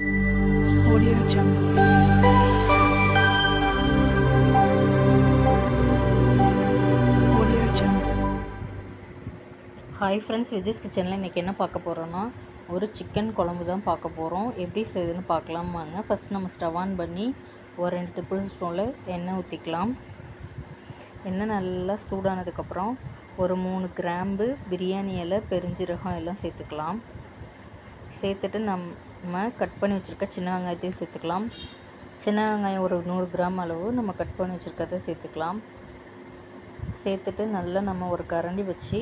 Audio Jungle. Hi friends Vijay's கிச்சனில் இன்றைக்கி என்ன பார்க்க போகிறோன்னா ஒரு சிக்கன் குழம்பு தான் பார்க்க போகிறோம் எப்படி செய்யுதுன்னு பார்க்கலாம் வாங்க. ஃபஸ்ட் நம்ம ஸ்டவ் ஆன் பண்ணி ஒரு ரெண்டு டேபிள் ஸ்பூனில் எண்ணெய் ஊற்றிக்கலாம் எண்ணெய் நல்லா சூடானதுக்கப்புறம் ஒரு மூணு கிராம்பு பிரியாணி இலை பெருஞ்சீரகம் எல்லாம் சேர்த்துக்கலாம். சேர்த்துட்டு நம் நம்ம கட் பண்ணி வச்சுருக்க சின்ன வெங்காயத்தையும் சேர்த்துக்கலாம். சின்ன வெங்காயம் ஒரு நூறு கிராம் அளவு நம்ம கட் பண்ணி வச்சுருக்கத சேர்த்துக்கலாம். சேர்த்துட்டு நல்லா நம்ம ஒரு கரண்டி வச்சு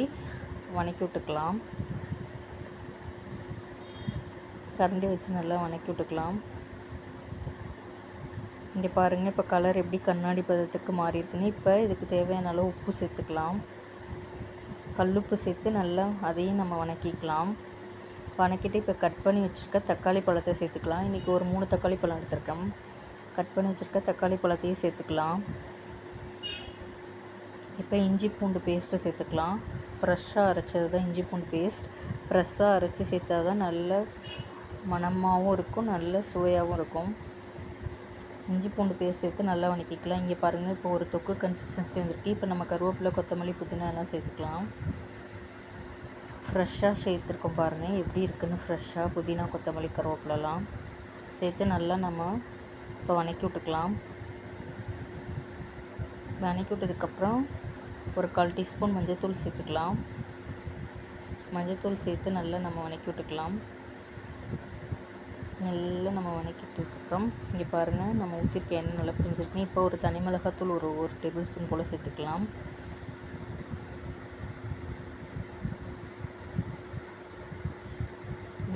வணக்கி விட்டுக்கலாம். கரண்டி வச்சு நல்லா வணக்கி விட்டுக்கலாம். இங்கே பாருங்கள் இப்போ கலர் எப்படி கண்ணாடி பதத்துக்கு மாறி இருக்குன்னு இப்போ இதுக்கு தேவையான அளவு உப்பு சேர்த்துக்கலாம். கல்லுப்பு சேர்த்து நல்லா அதையும் நம்ம வணக்கிக்கலாம். வணக்கிட்டு இப்போ கட் பண்ணி வச்சுருக்க தக்காளி பழத்தை சேர்த்துக்கலாம். இன்றைக்கி ஒரு மூணு தக்காளி பழம் எடுத்துருக்கோம் கட் பண்ணி வச்சுருக்க தக்காளி பழத்தையும் சேர்த்துக்கலாம். இப்போ இஞ்சி பூண்டு பேஸ்ட்டை சேர்த்துக்கலாம். ஃப்ரெஷ்ஷாக அரைச்சது தான் இஞ்சி பூண்டு பேஸ்ட் ஃப்ரெஷ்ஷாக அரைச்சி சேர்த்தா தான் நல்ல மணமாகவும் இருக்கும் நல்ல சுவையாகவும் இருக்கும். இஞ்சி பூண்டு பேஸ்ட் சேர்த்து நல்லா வணக்கிக்கலாம். இங்கே பாருங்கள் இப்போ ஒரு தொக்கு கன்சிஸ்டன்சி வந்துருக்கு. இப்போ நம்ம கருவேப்பிலை கொத்தமல்லி புதினா எல்லாம் சேர்த்துக்கலாம். ஃப்ரெஷ்ஷாக சேர்த்துருக்கோம் பாருங்கள் எப்படி இருக்குன்னு ஃப்ரெஷ்ஷாக புதினா கொத்தமல்லி கருவேப்பிலலாம் சேர்த்து நல்லா நம்ம இப்போ வணக்கி விட்டுக்கலாம். வணக்கி விட்டதுக்கப்புறம் ஒரு கால் டீஸ்பூன் மஞ்சள்தூள் சேர்த்துக்கலாம். மஞ்சத்தூள் சேர்த்து நல்லா நம்ம வணக்கி விட்டுக்கலாம். நல்லா நம்ம வணக்கிட்டதுக்கப்புறம் இங்கே பாருங்கள் நம்ம ஊற்றிருக்க எண்ணெய் நல்லா பிரிஞ்சிருக்கு இப்போ ஒரு தனி மிளகாத்தூள் ஒரு ஒரு டேபிள் ஸ்பூன் போல் சேர்த்துக்கலாம்.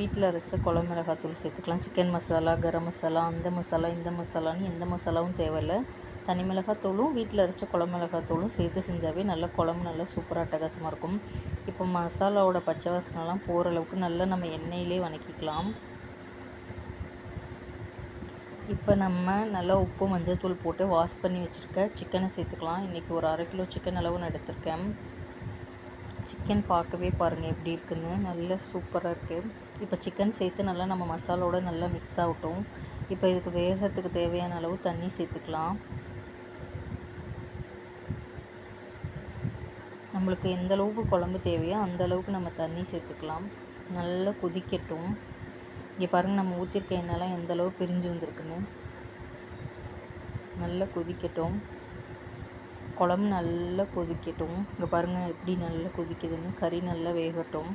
வீட்டில் அரைச்ச குழம்பு மிளகாத்தூள் சேர்த்துக்கலாம். சிக்கன் மசாலா கரம் மசாலா அந்த மசாலா இந்த மசாலான்னு எந்த மசாலாவும் தேவையில்லை. தனி மிளகாத்தூளும் வீட்டில் அரைச்ச குழம்பு மிளகாத்தூளும் சேர்த்து செஞ்சாவே நல்லா குழம்பு நல்லா சூப்பராக அட்டகாசமாக இருக்கும். இப்போ மசாலாவோட பச்சை வாசனைலாம் போகிற அளவுக்கு நல்லா நம்ம எண்ணெயிலே வணக்கிக்கலாம். இப்போ நம்ம நல்லா உப்பு மஞ்சள் தூள் போட்டு வாஷ் பண்ணி வச்சுருக்க சிக்கனை சேர்த்துக்கலாம். இன்றைக்கி ஒரு அரை கிலோ சிக்கன் அளவு நான் எடுத்திருக்கேன். சிக்கன் பார்க்கவே பாருங்கள் எப்படி இருக்குன்னு. நல்ல சூப்பராக இருக்குது இப்போ சிக்கன் சேர்த்து நல்லா நம்ம மசாலோடு நல்லா மிக்ஸ் ஆகட்டும். இப்போ இதுக்கு வேகத்துக்கு தேவையான அளவு தண்ணி சேர்த்துக்கலாம். நம்மளுக்கு எந்த அளவுக்கு குழம்பு தேவையோ அந்த அளவுக்கு நம்ம தண்ணி சேர்த்துக்கலாம். நல்லா கொதிக்கட்டும். இங்கே பாருங்கள் நம்ம ஊற்றிருக்க எண்ணெய்லாம் எந்த அளவு பிரிஞ்சு வந்திருக்குன்னு. நல்லா கொதிக்கட்டும். குழம்பு நல்லா கொதிக்கட்டும். இங்கே பாருங்கள் எப்படி நல்லா கொதிக்குதுன்னு. கறி நல்லா வேகட்டும்.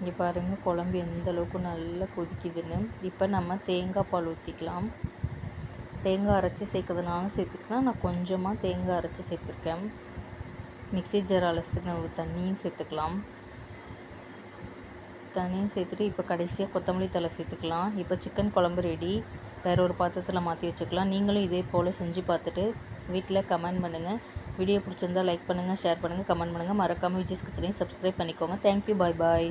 இங்கே பாருங்கள் குழம்பு எந்த அளவுக்கு நல்லா கொதிக்குதுன்னு. இப்போ நம்ம தேங்காய் பால் ஊற்றிக்கலாம் தேங்காய் அரைச்சி சேர்க்கறதுனாலும் சேர்த்துக்கலாம். நான் கொஞ்சமாக தேங்காய் அரைச்சி சேர்த்துருக்கேன். மிக்ஸி ஜார் அலசின ஒரு தண்ணியும் சேர்த்துக்கலாம். தனியாக சேர்த்துட்டு இப்போ கடைசியாக கொத்தமல்லி தலை சேர்த்துக்கலாம். இப்போ சிக்கன் குழம்பு ரெடி வேறு ஒரு பாத்திரத்தில் மாற்றி வச்சுக்கலாம். நீங்களும் இதே போல் செஞ்சு பார்த்துட்டு வீட்டில் கமெண்ட் பண்ணுங்கள் வீடியோ பிடிச்சிருந்தா லைக் பண்ணுங்கள் ஷேர் பண்ணுங்கள் கமெண்ட் பண்ணுங்கள் மறக்காமல் விஜய்ஸ் கிச்சனையும் சப்ஸ்கிரைப் பண்ணிக்கோங்க. Thank you bye bye